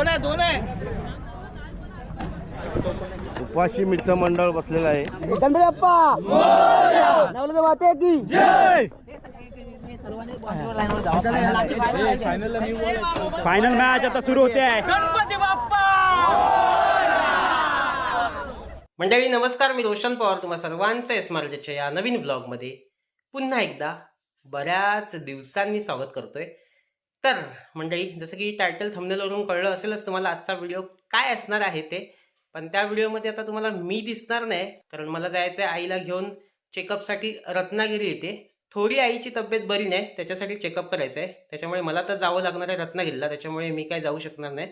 दोन आहे दोन आहे. उपाशी मित्र मंडळ बसलेलं आहे. गणपती बाप्पा नवलं माते की. फायनल मॅच आता सुरू होते. मंडळी नमस्कार. मी रोशन पवार. तुम्हा सर्वांचं एस मार्जेच्या या नवीन व्लॉगमध्ये पुन्हा एकदा बऱ्याच दिवसांनी स्वागत करतोय. तर मंडळी जसं की टायटल थंबनेलवरून कळलं असेलच तुम्हाला आजचा व्हिडिओ काय असणार आहे ते. पण त्या व्हिडिओमध्ये आता तुम्हाला मी दिसणार नाही कारण मला जायचं आहे आईला घेऊन चेकअपसाठी रत्नागिरी येते. थोडी आईची तब्येत बरी नाही त्याच्यासाठी चेकअप करायचं आहे त्याच्यामुळे मला तर जावं लागणार आहे रत्नागिरीला त्याच्यामुळे मी काय जाऊ शकणार नाही.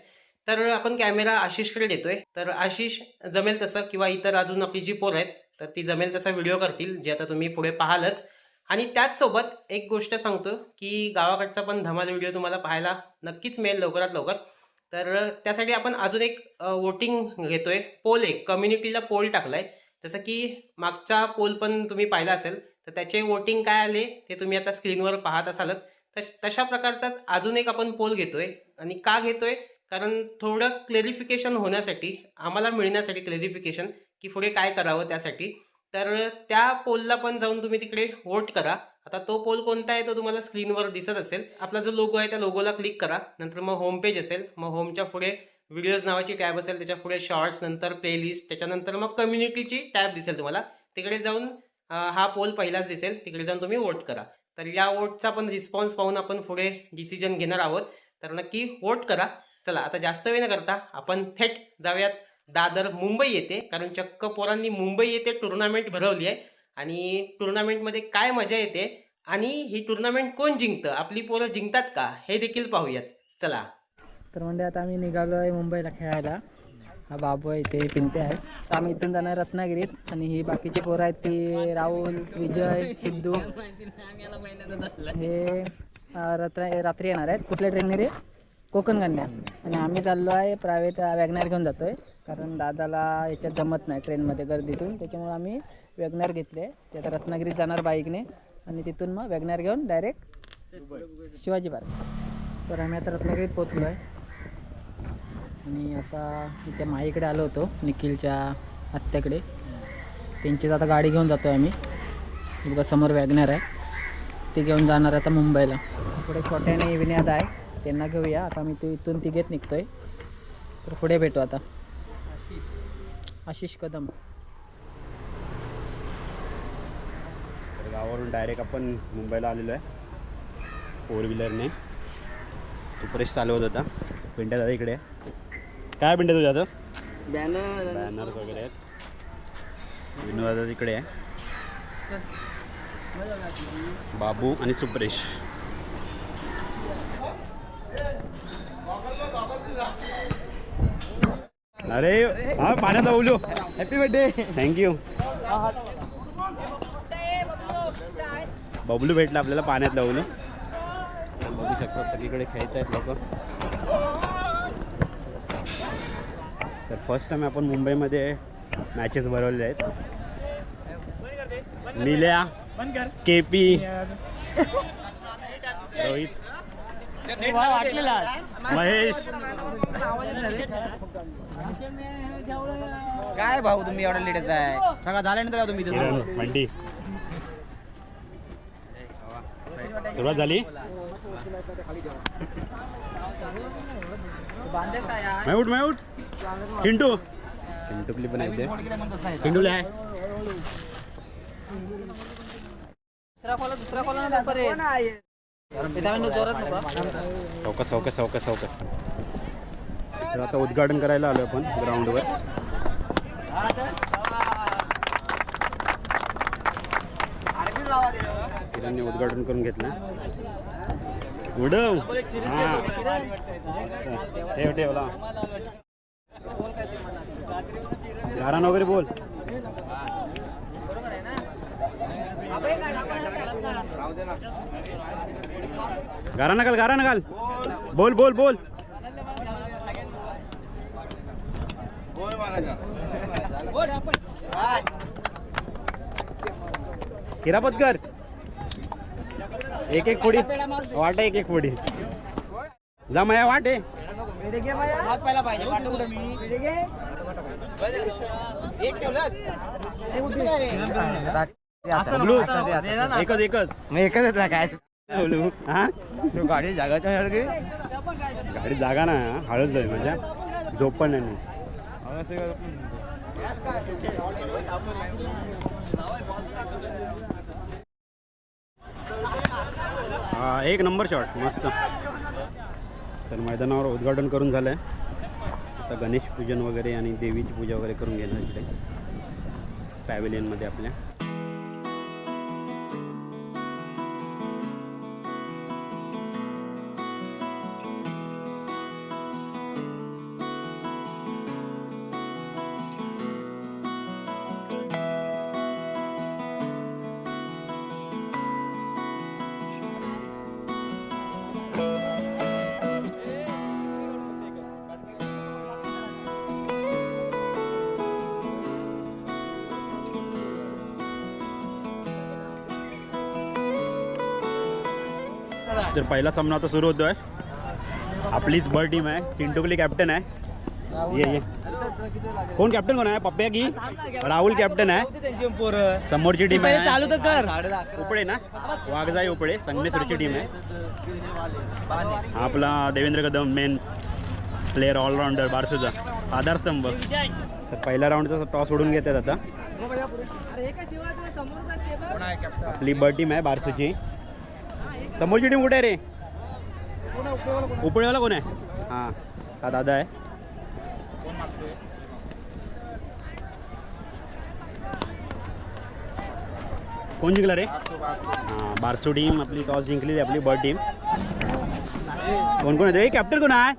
तर आपण कॅमेरा आशिषकडे देतोय. तर आशिष जमेल तसं किंवा इतर अजून आपली जी पोर आहेत तर ती जमेल तसा व्हिडिओ करतील जे आता तुम्ही पुढे पाहालच. आणि त्याचसोबत एक गोष्ट सांगतो की गावाकडचा पण धमाल व्हिडिओ तुम्हाला पाहायला नक्कीच मिळेल लवकरात लवकर. तर त्यासाठी आपण अजून एक वोटिंग घेतोय. पोल एक कम्युनिटीला पोल टाकलाय. जसं की मागचा पोल पण तुम्ही पाहिला असेल तर त्याचे वोटिंग काय आले ते तुम्ही आता स्क्रीनवर पाहत असालच. तश तशा प्रकारचाच अजून एक आपण पोल घेतोय. आणि का घेतोय? कारण थोडं क्लेरिफिकेशन होण्यासाठी आम्हाला मिळण्यासाठी क्लेरिफिकेशन की पुढे काय करावं त्यासाठी. तर त्या पोलला पण जाऊन तुम्ही तिकडे वोट करा. आता तो पोल कोणता आहे तो तुम्हाला स्क्रीनवर दिसत असेल. आपला जो लोगो आहे त्या लोगोला क्लिक करा. नंतर मग होम पेज असेल. मग होमच्या पुढे व्हिडिओज नावाची टॅब असेल. त्याच्या पुढे शॉर्ट्स नंतर प्लेलिस्ट त्याच्यानंतर मग कम्युनिटीची टॅब दिसेल तुम्हाला. तिकडे जाऊन हा पोल पहिलाच दिसेल. तिकडे जाऊन तुम्ही वोट करा. तर या वोटचा पण रिस्पॉन्स पाहून आपण पुढे डिसिजन घेणार आहोत. तर नक्की वोट करा. चला आता जास्त वेळ न करता आपण थेट जाऊयात. दादर मुंबई येते. कारण चक्क पोरांनी मुंबई येथे टुर्नामेंट भरवली आहे. आणि टुर्नामेंटमध्ये काय मजा येते? आणि ही टुर्नामेंट कोण जिंकतं? आपली पोरं जिंकतात का? हे देखील पाहूयात. चला. तर म्हणजे आता आम्ही निघालो आहे मुंबईला खेळायला. हा बाबू आहे ते पिंटे आहे तर आम्ही इथून जाणार रत्नागिरीत. आणि ही बाकीची पोरं आहेत ती राहुल विजय सिद्धू. हे अं, रत्ना रात्री येणार आहेत. कुठल्या ट्रेनने रे? कोकण कन्या आणि आम्ही चाललो आहे प्रायव्हेट वॅगनार घेऊन जातोय. कारण दादाला याच्यात जमत नाही ट्रेनमध्ये गर्दीतून. त्याच्यामुळे आम्ही वॅगनार घेतले. ते आता रत्नागिरीत जाणार बाईकने. आणि तिथून मग वॅगनार घेऊन डायरेक्ट शिवाजी पार्क. तर आम्ही आता रत्नागिरीत पोचलो आहे आणि आता इथे माईकडे आलो होतो निखिलच्या आत्याकडे. त्यांचीच आता गाडी घेऊन जातो आम्ही. हे बघा समोर वॅगनर आहे. ते घेऊन जाणार आता मुंबईला. पुढे छोट्याने विनयाद आहे. त्यांना घेऊया. आता मी ते इथून तिघेत आहे तर पुढे भेटू आता. आशिष कदम. तर गावावरून डायरेक्ट आपण मुंबईला आलेलो आहे. फोर व्हीलरने सुपरेश चालवत होता. पिंट्या दादा इकडे काय पिंट्या तुझ्या आता बॅनर बॅनर्स वगैरे आहेत. विनोद दादा तिकडे आहे. बाबू आणि सुपरेश. अरे हा पाण्यात ओलू happy birthday thank you Bablu भेटला आपल्याला पाण्यात लावलं बघू शकता सगळीकडे खेळत आहेत लोक. तर फर्स्ट टाइम आपण मुंबईमध्ये मॅचेस भरवलेले आहेत. निल्या के पी महेश. काय भाऊ तुम्ही एवढा लेट येत आहे सगळं झाल्यानंतर तुम्ही इथं? मंडी. सुरुवात झाली? मैऊट मैऊट चिंटू. चिंटू क्लिप पण आहे. चिंटूला आहे. दुसरा खोला दुसरा खोला ना नको. चौकस चौकस चौकस चौकस. तर आता उद्घाटन करायला आलो आपण ग्राउंडवर. किरणने उद्घाटन करून घेतलं. उडव. ठेव ठेवला. गारान वगैरे बोल. गारा नकाल गारा नकाल बोल बोल बोल. किरापतकर एक एक फोडी. वाट एक एक फोडी. जा माया वाट ना. एकच एकच. एकच काय? तो गाडी जागाच्या सारखी गाडी जागा ना हळद जाईल माझ्या. झोप पण नाही. एक नंबर शॉट मस्त. तर मैदानावर उद्घाटन करून झालं आहे आता गणेश पूजन वगैरे आणि देवीची पूजा वगैरे करून घेणार इकडे. पॅव्हिलियनमध्ये आपल्या. तर पहिला सामना आता सुरू होतोय. आपलीच बर टीम आहे. चिंटुकली कॅप्टन आहे. ये ये. कोण कॅप्टन कोण आहे? पप्प्या की? राहुल कॅप्टन आहे. समोरची टीम आहे. चालू तर कर. उपळे ना? वाघजाई उपळे. संगमेश्वरची टीम आहे. आपला Devendra Kadam main player allrounder बारसूचा आधारस्तंभ तर पहिल्या राऊंडचा टॉस सोडून घेतात आता. आपली ब टीम आहे बारसूची समोरची टीम कुठे आहे रे? उपळेवाला कोण आहे? हां हा दादा आहे. कोण जिंकला रे? हां बारसू टीम आपली टॉस जिंकलेली आपली ब टीम कोण कोण आहे? कॅप्टन कोण आहे?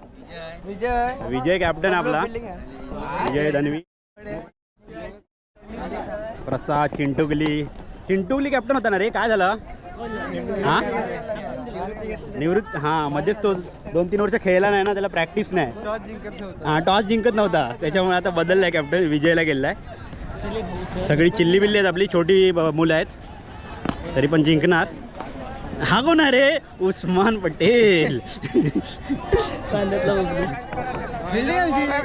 विजय विजय कॅप्टन आपला. विजय धनवी. प्रसाद चिंटुगली चिंटुगली कॅप्टन होता ना रे? काय झालं? हा? निवृत्त हा मध्येच तो दोन तीन वर्ष खेळला नाही ना त्याला प्रॅक्टिस नाही. टॉस जिंकत नव्हता. हा टॉस जिंकत नव्हता. त्याच्यामुळे आता बदललाय कॅप्टन विजयला गेलाय. सगळी चिल्ली बिल्ली आहेत आपली छोटी मुलं आहेत. तरी पण जिंकणार. हा कोण आहे रे? उस्मान पटेल.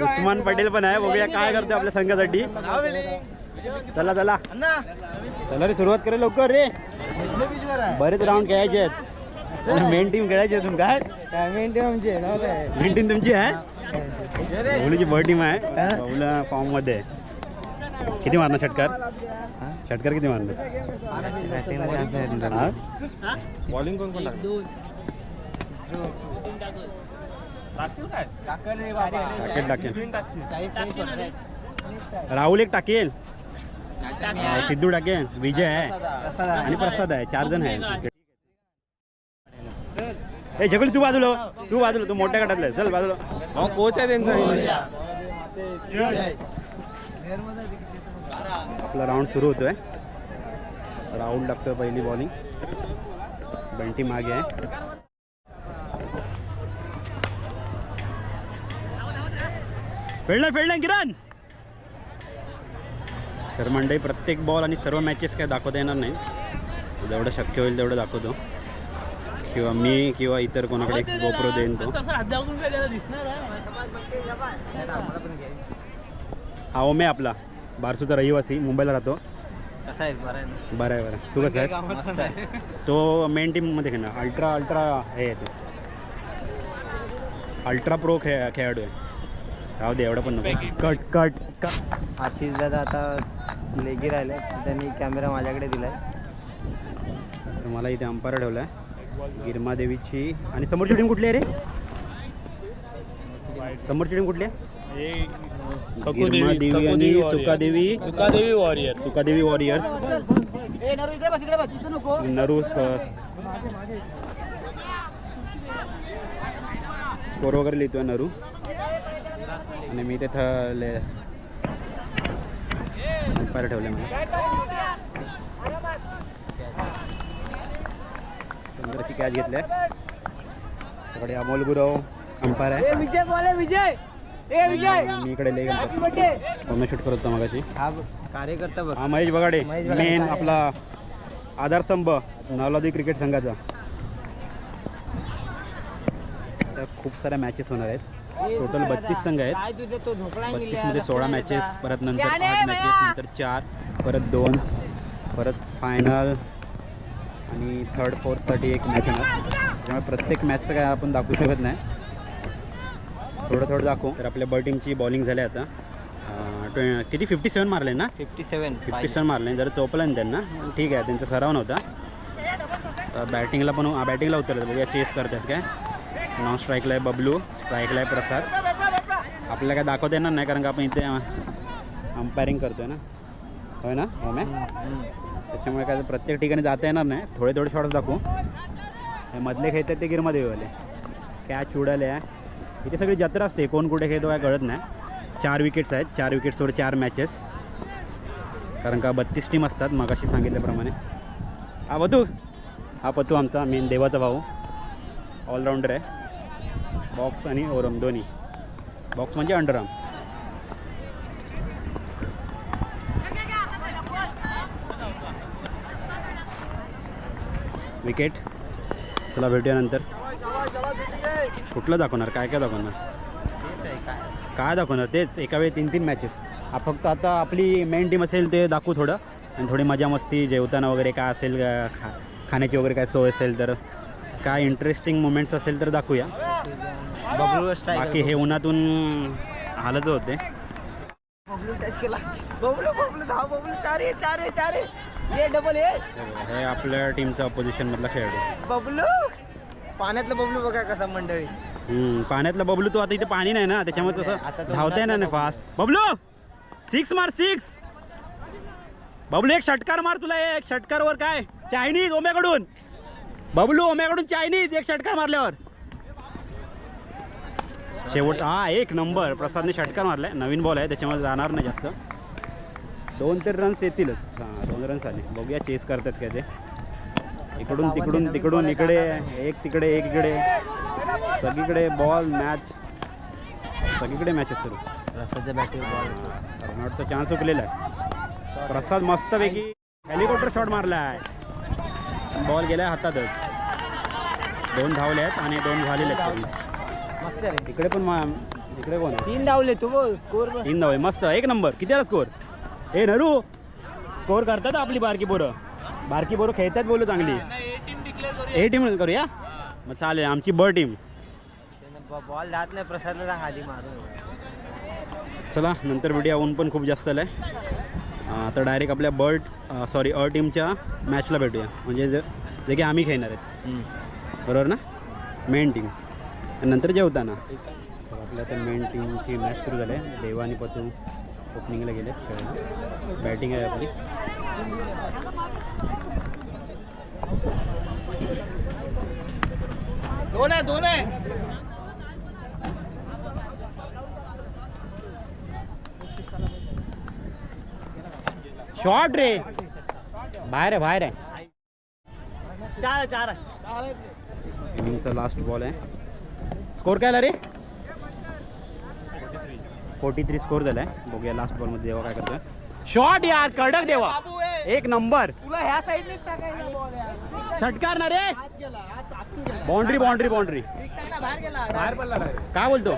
उस्मान पटेल पण आहे. बघूया काय करतो आपल्या संघासाठी. चला चला. चला रे सुरुवात करेल लवकर रे. बरेच राऊंड खेळायचे आहेत. मेन टीम खेळायची अजून काय? मेन टीम तुमची आहे? बाहुलीची ब टीम आहे. बाहुला फॉर्ममध्ये. आहे. किती मारणार षटकार? षटकार किती मारणार? बॉलिंग कोण कोण टाकेल. टाकेल. राहुल एक टाकेल. सिद्धू टाकेल विजय आहे. आणि प्रसाद आहे चार जण आहे ए झगडी तू बाजूला हो. तू बाजूला तू मोठ्या गटातला. चल बाजूला. कोच आहे त्यांचा. आपला राऊंड सुरू होतोय. राहुल टाकतोय पहिली बॉलिंग. बंटी मागे आहे. फेडला फेडला किरण. तर मंडळी प्रत्येक बॉल आणि सर्व मॅचेस काय दाखवता येणार नाही. जेवढं शक्य होईल तेवढं दाखवतो. किंवा मी किंवा इतर कोणाकडे एक गोप्रो देईन तो. हा ओमे आपला. बारसूचा रहिवासी मुंबईला राहतो. कसा आहे बरं आहे? बरं आहे बरं तू कसं आहेस. तो मेन टीममध्ये खेळणार. अल्ट्रा अल्ट्रा हे आहे तो. अल्ट्रा प्रो खेळ खेळाडू आहे. राहू दे एवढं पण नको. कट कट कट आशिष दादा आता लेगी राहिले. त्यांनी कॅमेरा माझ्याकडे दिलाय. तर मला इथे अंपायर ठेवला आहे गिरमा देवीची. आणि समोरची टीम कुठली आहे रे? समोरची टीम कुठली आहे? आणि Sukadevi. Sukadevi warrior Sukadevi warriors Naru score वगैरे लिहितोय नरू. आणि मी तिथं ले अंपायर ठेवले मला. सुंदरशी कॅच घेतल्या त्याकडे अमोल गुरव अंपायर आहे. विजय बोले विजय. ए मी इकडे लेग पूर्ण शूट करत होतो मगाशी. हा कार्यकर्ता बघ. हा महेश बगाडे. महेश बगाडे. मेन आपला आधारस्तंभ नवलादी क्रिकेट संघाचा. तर खूप साऱ्या मॅचेस होणार आहेत. टोटल बत्तीस संघ आहेत. काय तुझं तो झोपला बत्तीसमध्ये सोळा मॅचेस परत नंतर आठ मॅचेस नंतर चार परत दोन परत फायनल आणि थर्ड फोर्थसाठी एक मॅच होणार. त्यामुळे प्रत्येक मॅचचं काय आपण दाखवू शकत नाही. थोडं थोडं दाखवू. तर आपल्या बॉल टीमची बॉलिंग झाली आता. ट्वे- किती? फिफ्टी सेवन मारले ना? फिफ्टी सेवन फिफ्टी सेवन मारले. जरा चोपलं ना त्यांना. ठीक आहे त्यांचा सराव नव्हता. बॅटिंगला पण बॅटिंगला उतरतात बघूया चेस करतात काय. नॉन स्ट्राईकला आहे बबलू स्ट्राईकला आहे प्रसाद. आपल्याला काय दाखवता येणार नाही कारण का आपण इथे अंपायरिंग करतोय ना? होय ना हो त्याच्यामुळे काय प्रत्येक ठिकाणी जाता येणार नाही. थोडे थोडे शॉट्स दाखवू. हे मधले खेळतात ते गिरमध्ये वाले कॅच उडाले आहे. इथे सगळी जत्रा असते कोण कुठे खेळतो काय कळत नाही. चार विकेट्स आहेत चार विकेट्सवर चार मॅचेस कारण का बत्तीस टीम असतात मग अशी सांगितल्याप्रमाणे. हा पतू हा पतू आमचा मेन देवाचा भाऊ. ऑलराऊंडर आहे. बॉक्स आणि ओरम दोन्ही. बॉक्स म्हणजे अंडरआर्म विकेट. चला भेटूया नंतर. कुठलं दाखवणार? काय काय दाखवणार? काय दाखवणार? तेच एका वेळी तीन तीन मॅचेस हा फक्त आता आपली मेन टीम असेल ते दाखवू थोडं. आणि थोडी मजा मस्ती जेवताना वगैरे काय असेल खा खाण्याची वगैरे काय सोय असेल तर काय इंटरेस्टिंग मुमेंट्स असेल तर दाखवूया. बबलू बाकी हे उन्हातून हालत होते. बबलू टच केला. बबलू बबलू धाव बबलू चार आहे चार आहे चार आहे ये डबल ये हे आपल्या टीमचा ऑपोजिशनमधला खेळाडू. बबलू? पाण्यातलं बबलू बघा कसा मंडळी. हम्म, पाण्यातला बबलू तू आता इथे पाणी नाही ना त्याच्यामुळे आता तसं तो धावता येणार नाही उन्हातला फास्ट बबलू! सिक्स मार सिक्स बबलू एक षटकार मार तुला एक षटकारवर काय? चायनीज ओम्याकडून बबलू ओम्याकडून चायनीज एक षटकार मारल्यावर. शेवट हा एक नंबर. प्रसादने षटकार मारलाय. नवीन बॉल आहे त्याच्यामुळे जाणार नाही जास्त. दोन तर रन्स येतीलच. हां दोन रन्स आले. बघूया चेस करतात काय ते. इकडून तिकडून तिकडून इकडे एक तिकडे एक इकडे. सगळीकडे बॉल मॅच सगळीकडे मॅचेस सुरू. बॅटरी बॉल रनआउटचा चान्स हुकलेला आहे. प्रसाद मस्तपैकी हेलिकॉप्टर शॉट मारला आहे बॉल गेलाय हातातच. दोन धावले आहेत आणि दोन झालेले आहेत. मस्त रे. पण मा- इकडे कोण? आहे? तीन डावले तू बोल स्कोर तीन धावे मस्त. एक नंबर. किती आला स्कोर ए नरू. स्कोर करतात आपली बारकी पोरं. बारकी पोरं खेळतात बोलू चांगली. ए टीम करूया. मग चालेल. आमची ब टीम बॉल जात नाही. प्रसादला सांग आधी मारून. चला नंतर व्हिडिओ ऊन पण खूप जास्त आलं आहे तर डायरेक्ट आपल्या बर्ड सॉरी अ टीमच्या मॅचला भेटूया. म्हणजे जे जे की आम्ही खेळणार आहेत. बरोबर ना? मेन टीम नंतर जेवताना? तर आपल्या आता मेन टीमची मॅच सुरू झाली आहे. देवा आणि पतू ओपनिंगला गेले खेळायला. बॅटिंग आहे आपली. दोन आहे दोन आहे शॉट रे! बाहेर आहे बाहेर आहे. चार चार इनिंगचा लास्ट बॉल आहे. स्कोर काय आला रे? फोर्टी थ्री स्कोर झाला आहे बघूया लास्ट बॉलमध्ये देवा काय करतोय. शॉट यार कडक देवा. एक नंबर तुला ह्या साईडने षटकार ना रे. बाउंड्री बाउंड्री बाउंड्री बाहेर गेला. बाहेर पडला काय बोलतो?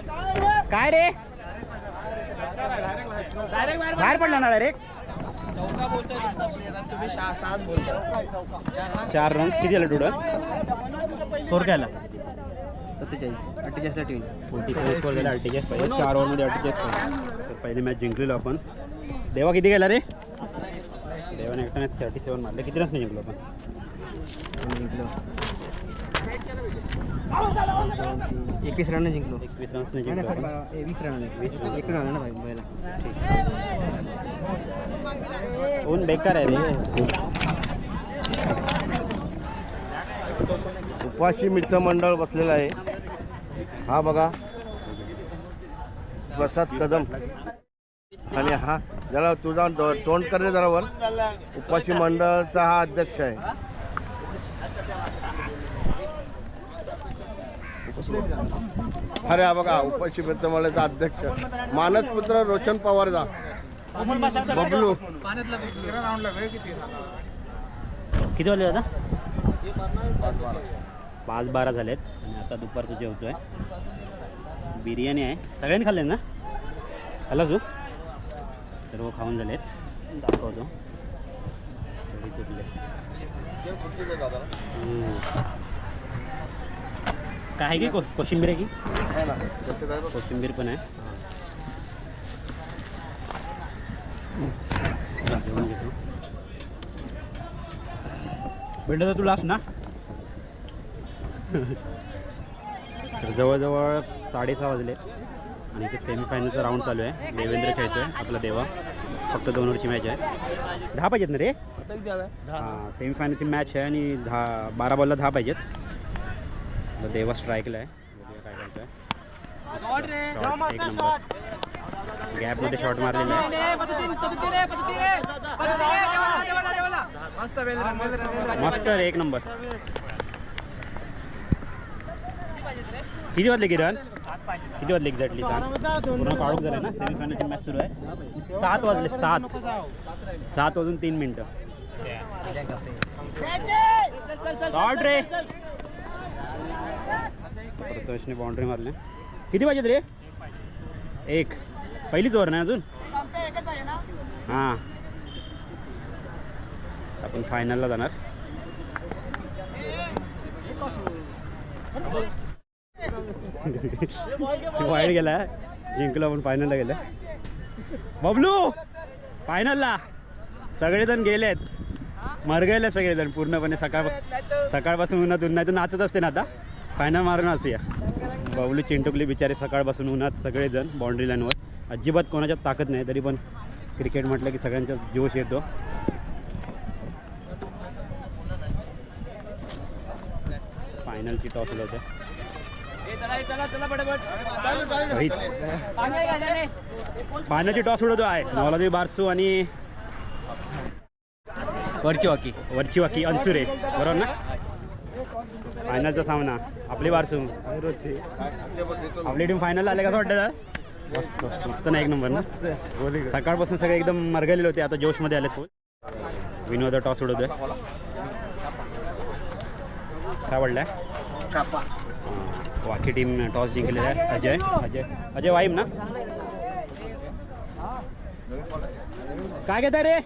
काय रे? बाहेर पडला ना डायरेक्ट बोलतोय चार रन किती झाले टोटल स्कोर काय आला? सत्तेचाळीस अठ्ठेचाळीसला टीम. फोर्टी फोर स्कोर झाला अठ्ठेचाळीस पहिले चार ओव्हरमध्ये अठ्ठेचाळीस तर पहिली मॅच जिंकलेलो आपण. देवा किती गेला रे? देवाने एकट्याने थर्टी सेवन मारले. किती रन्स जिंकलो आपण? एकवीस रन जिंकलो. एकवीस रन्सने नाही, जिंकलो आपण वीस रन वीस run. एक रन ना भाई पहिला ऊन बेकार आहे रे. उपाशी मित्र मंडळ बसलेलं आहे. हा बघा. प्रसाद कदम. आणि हा ज्याला तुझा तोंड करणे जरावर. उपाशी मंडळाचा हा अध्यक्ष आहे. अरे हा बघा उपाशी मित्र मंडळाचा अध्यक्ष. मानस पुत्र रोशन पवारचा बबलू. किती वाजले दादा? पाच बारा झालेत. आणि आता दुपारचं जेवतोय. बिर्याणी आहे. सगळ्यांनी खाल्ले ना? खाल्ला तू? सर्व खाऊन झालेत. दाखवतो. काय आहे की को कोशिंबीर आहे की? कोशिंबीर पण आहे. जेवण घेतो. भेटलं तर तुला ना? तर जवळजवळ साडेसहा वाजले आणि इथे सेमीफायनलचा राऊंड चालू आहे. देवेंद्र खेळतोय आपला देवा. फक्त दोन ओव्हरची मॅच आहे. दहा पाहिजेत ना रे? हां सेमीफायनलची मॅच आहे आणि दहा बारा बॉलला दहा पाहिजेत. देवा स्ट्राईकला आहे. काय एक नंबर गॅपमध्ये शॉट मारलेला आहे. मस्त रे एक नंबर किती वाजले किरण? किती वाजले एक्झॅक्टली सांग. पूर्ण काढूक झालं ना सेमीफायनलची मॅच सुरू आहे. सात वाजले सात. सात वाजून तीन मिनटं. शॉर्ट रे. प्रथमेशने बाउंड्री मारले. किती पाहिजेत रे? एक. पहिलीच ओव्हर नाही अजून? हां. आपण फायनलला जाणार. वाईट गेला. जिंकलो आपण फायनलला गेलं. बबलू फायनलला सगळेजण गेलेत. मरगेले सगळेजण पूर्णपणे. सकाळ सकाळपासून उन्हात उन्हात नाचत असते ना आता. फायनल मारून असूया बबलू चिंटुकली बिचारे सकाळपासून उन्हात सगळेजण बाउंड्री लाईनवर अजिबात कोणाच्यात ताकद नाही तरी पण क्रिकेट म्हटलं की सगळ्यांचा जोश येतो. फायनलची टॉस होतं. रोहित फायनलची टॉस उडवतो आहे. नवलादेवी बारसू आणि वरची वाकी वरची वाकी अनसुरे. बरोबर ना? फायनलचा सामना. आपली बारसू. आपली टीम फायनल आले कसं वाटतं मस्त. मस्त ना एक नंबर ना? सकाळपासून सगळे एकदम मरगलेले होते आता जोशमध्ये आले फुल विनोद टॉस उडवतोय. काय वाटलंय वाकी टीम टॉस जिंकलेला आहे अजय अजय अजय वाईम ना? काय घेताय रे?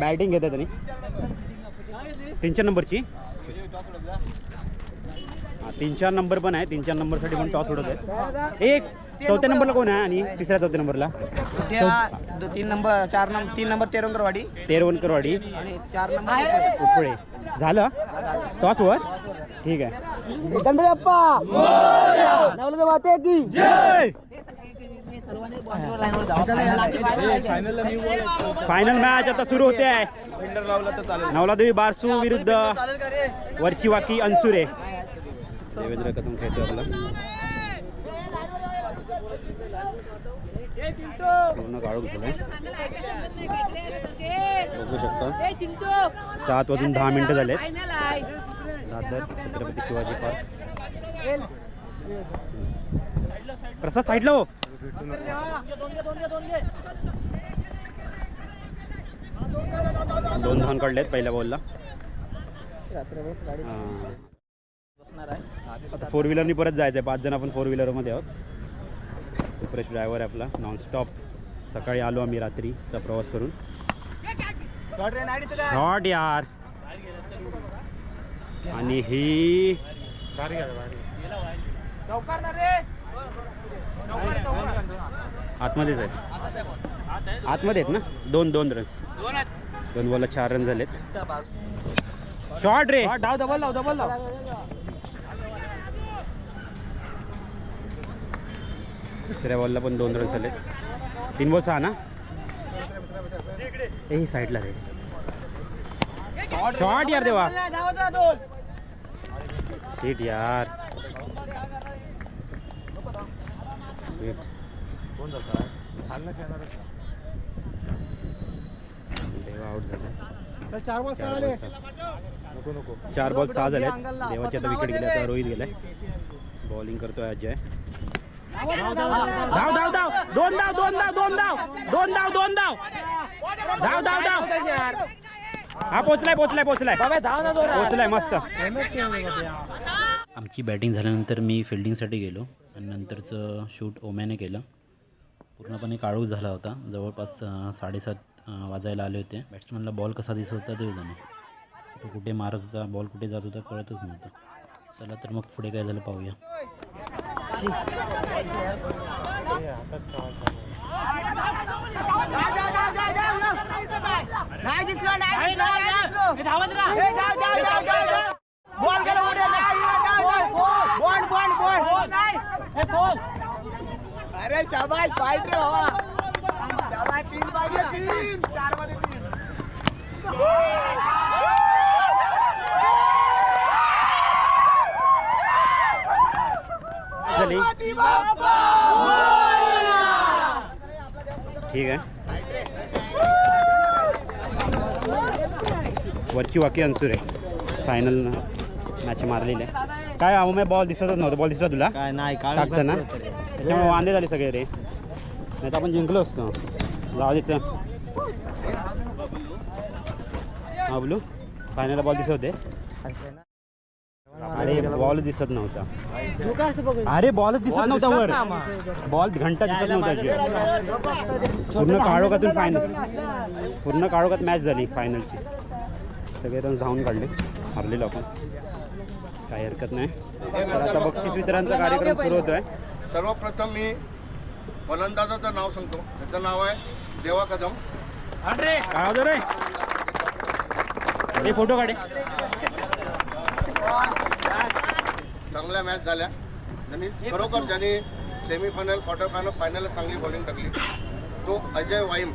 बॅटिंग घेताय त्यांनी तीन चार नंबरची हा, तीन चार नंबर पण आहे तीन चार नंबरसाठी पण टॉस उडत आहे एक चौथ्या नंबरला कोण आहे आणि तिसऱ्या चौथ्या नंबरला तीन नंबर चार नंबर तीन नंबर तेरंगरवाडी तेरवणकरवाडी आणि चार नंबर उपळे झालं? टॉस वर ठीक आहे. जय! फायनल मॅच आता सुरू होते. आहे नवलादेवी बारसू विरुद्ध वरची वाकी अनसुरे. देवेंद्र कदम खेळतो आपला. पूर्ण काढून बघू शकता. सात वाजून दहा मिनिटं झालेत. दादर छत्रपती शिवाजी पार्क. प्रसाद साईडला हो. दोन धान काढलेत पहिल्या बॉलला आता फोर व्हीलरनी परत जायचं आहे पाच जण आपण फोर व्हीलरमध्ये आहोत. सुप्रेश ड्रायव्हर आहे आपला. नॉनस्टॉप सकाळी आलो आम्ही रात्रीचा प्रवास करून. शॉट यार. आणि ही आतमध्येच आहे. आतमध्ये आहेत ना? दोन दोन रन्स दोन बॉलला चार रन झालेत. शॉट रे. डाव डबल लाव डबल लाव. तिसऱ्या बॉलला पण दोन रन झालेत. तीन बॉल सहा ना? ए साईडला रे. शॉट यार देवा. शीट यार. देवा आउट झाला. चार बॉल सहा चार बॉल सहा झाले देवाची आता विकेट गेली आता रोहित गेलाय. बॉलिंग करतोय अजय धाव धाव धाव दोन धाव दोन धाव दोन धाव दोन धाव दोन धाव धाव धाव धाव हा पोचलाय पोचलाय पोचलाय पोचलाय मस्त. आमची बॅटिंग झाल्यानंतर मी फिल्डिंगसाठी गेलो आणि नंतरचं शूट ओम्याने केलं. पूर्णपणे काळूच झाला होता. जवळपास साडेसात वाजायला आले होते. बॅट्समनला बॉल कसा दिसत होता ते जाणे तो कुठे मारत होता बॉल कुठे जात होता कळतच नव्हतं. चला तर मग पुढे काय झालं पाहूया नाही दिसलो नाही दिसलो नाही दिसलो हे जाऊ जाऊ जाऊ जाऊ जाऊ बॉल गेला उडे नाही जाऊ जाऊ बॉल बॉल बॉल. अरे शाबाश फाईट रे बाबा. शाबाश तीन पाहिजे तीन. चारमध्ये तीन झाली ठीक आहे. वरची वाकी अंसुर आहे. फायनल मॅच मारलेली आहे. काय अहो मी बॉल दिसतच नव्हतं. बॉल दिसला तुला? काय नाही टाकतं ना? त्याच्यामुळे वांदे झाले सगळे रे. नाही तर आपण जिंकलो असतो. जाऊ हा बोलू. फायनल बॉल दिसत होते. अरे बॉल दिसत नव्हता. अरे बॉलच दिसत नव्हता वर. बॉल घंटा दिसत नव्हता पूर्ण काळोखातून फायनल पूर्ण काळोखात मॅच झाली फायनलची सगळे रन धावून काढले. हरलेलो आपण. काही हरकत नाही. तर आता बक्षीस वितरणाचा कार्यक्रम सुरू होतोय. सर्वप्रथम मी फलंदाजाचं नाव सांगतो. त्याचं नाव आहे देवा कदम. काय होतं रे? हे फोटो काढे. चांगल्या मॅच झाल्या. त्यांनी खरोखर ज्यांनी सेमीफायनल क्वार्टर फायनल फायनल चांगली बॉलिंग टाकली. तो अजय वाईम.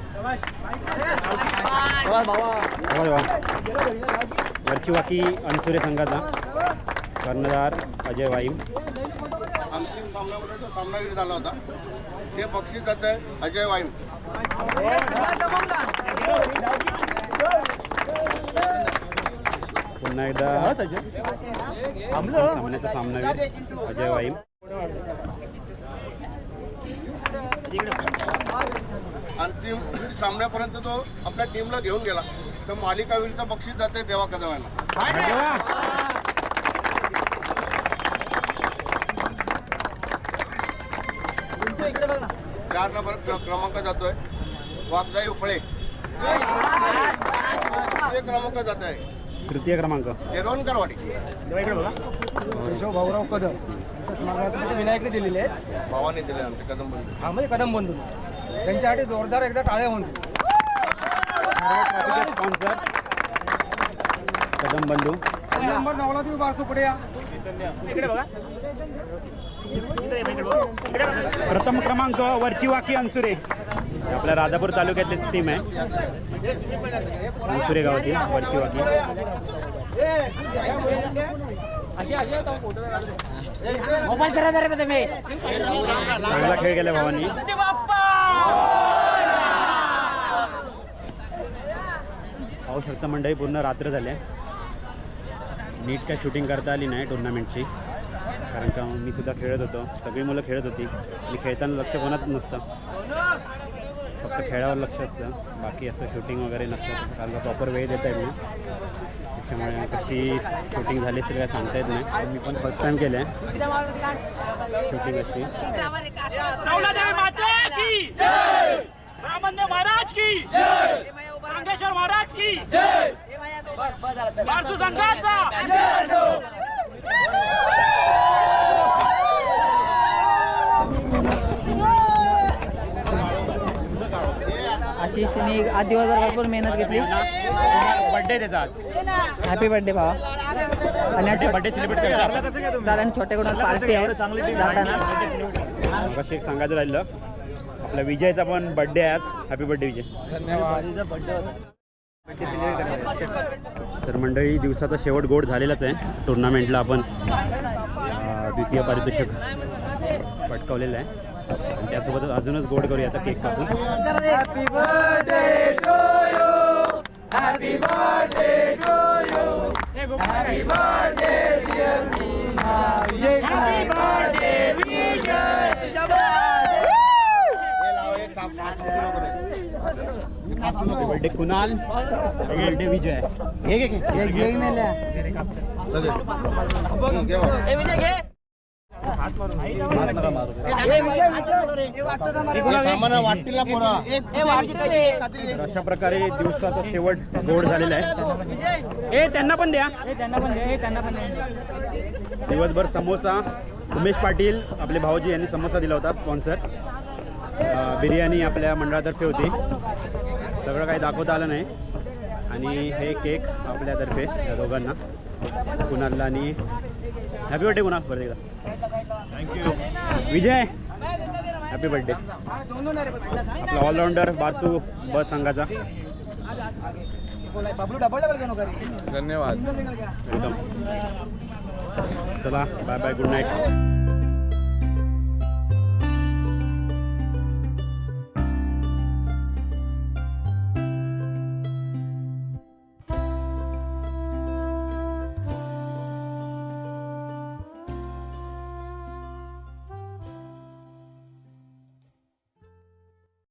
वरची वाकी अनसुरे संघाचा कर्णधार अजय वाईम. अंतिम सामन्यामध्ये जो सामनावीर झाला होता. ते बक्षीस जात आहे अजय वाईम. पुन्हा एकदा सामन्याचा सामनावीर अजय वाईम. अंतिम सामन्यापर्यंत तो आपल्या टीमला घेऊन गेला. तर मालिकावीरचं बक्षीस जाते देवा कदम यांना चार नंबर क- क्रमांक जातोय. वागजाई उपळे. तृतीय क्रमांक जात आहे तृतीय क्रमांक. येरवणकरवाडी केशव भाऊराव कदम. विनायकने दिलेले आहेत. भावाने दिले आमचे कदम बंधू. हा म्हणजे कदम बंधू. त्यांच्यासाठी जोरदार एकदा टाळ्या होऊन. स्पॉन्सर कदम बंधू. नंबर नवला तुम्ही बारसू पुढे या. प्रथम क्रमांक वरची वाकी अनसुरे ही आपल्या राजापूर तालुक्यातलीच टीम आहे. अनसुरे गावाची वरची वाकी. मोबाईल चांगला खेळ केला भावानी. पाहू शकता मंडळी पूर्ण रात्र झाले नीट काय शूटिंग करता आली नाही टुर्नामेंटची कारण का मी सुद्धा खेळत होतो. सगळी मुलं खेळत होती. आणि खेळताना लक्ष कोणाच नसतं. फक्त खेळावर लक्ष असतं. बाकी असं शूटिंग वगैरे नसतं. कारण का प्रॉपर वेळ देता येत नाही त्याच्यामुळे कशी शूटिंग झाली असेल काय सांगता येत नाही. मी पण फर्स्ट टाईम केलं आहे शूटिंग अशी महाराज की रांगेश्वर महाराज की बारसू संघाचा। आशिषने आठ दिवसभर भरपूर मेहनत घेतली. बड्डे त्याचा आज. हॅपी बर्थडे भावा. आणि आज बड्डे सेलिब्रेट करायचा कारण छोटे कोणा पार्टी आहे. जाताना कशी एक सांगायचं राहिलं. आपला विजयचा पण बड्डे आहे आज. Happy birthday Vijay. तर मंडळी दिवसाचा शेवट गोड झालेलाच आहे. टुर्नामेंटला आपण अं, द्वितीय पारितोषिक पटकावलेलं आहे. आणि त्यासोबतच अजूनच गोड करूया आता केक कापून happy birthday Kunal birthday Vijay घे घे घे. हं, घे अशा प्रकारे दिवसाचा शेवट गोड झालेला आहे ए त्यांना पण द्या त्यांना पण द्या त्यांना पण दिवसभर समोसा उमेश पाटील आपले भाऊजी यांनी समोसा दिला होता स्पॉन्सर बिर्याणी आपल्या मंडळातर्फे होती. सगळं काही दाखवता आलं नाही. आणि हे केक आपल्यातर्फे या दोघांना. कुणालला आणि हॅपी बर्थडे कुणाल बरं एकदा thank you Vijay! Happy birthday आपला ऑलराऊंडर बारसू बस संघाचा. धन्यवाद. वेलकम चला बाय बाय गुड नाईट